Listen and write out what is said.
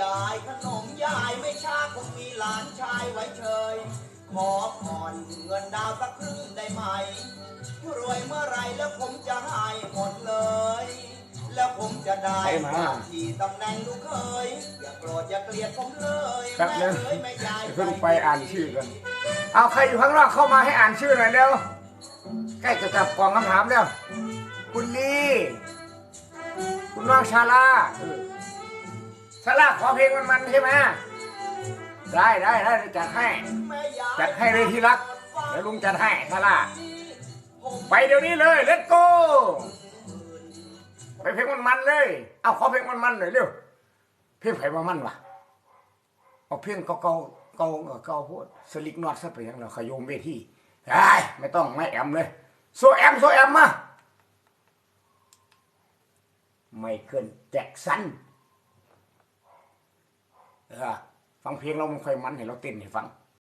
ยายขนมยายไม่ช้าคงมีหลานชายไว้เชย ขอผ่อนเงินดาวสักครึ่งได้ไหม รวยเมื่อไรแล้วผมจะให้หมดเลย แล้วผมจะได้ไปมาที่ตำแหน่งลูกเคย อย่าโกรธอย่าเกลียดผมเลยครับเดี๋ยวแม่เอ้ยแม่ยายเพิ่งไปอ่านชื่อกัน เอาใครอยู่ข้างนอกเข้ามาให้อ่านชื่อหน่อยเร็ว ใกล้จะจับกล่องคำถามแล้ว คุณลี คุณน้องชาลา เออชาลาขอเพลงมันมันใช่ไหมได้ได้ได้จัดให้ จัดให้เลยที่รักเดี๋ยวลุงจัดให้ชาลาไปเดี๋ยวนี้เลยเล t โกไปเพลงมันมันเลย เอาขอเพลงมันมันหน่อยเร็วเพลงไผ่มามันวะเอาเพลงเก่าเก่าเก่าเก่าพูดสลิกนอตซะไปยังเราขยมเวทีไอ้ไม่ต้องไม่แอมเลยโซแอมโซแอมมาไมเคิลแจ็คสัน เออฟังเพลงเรามันค่อยมันให้เราเต้นให้ฟัง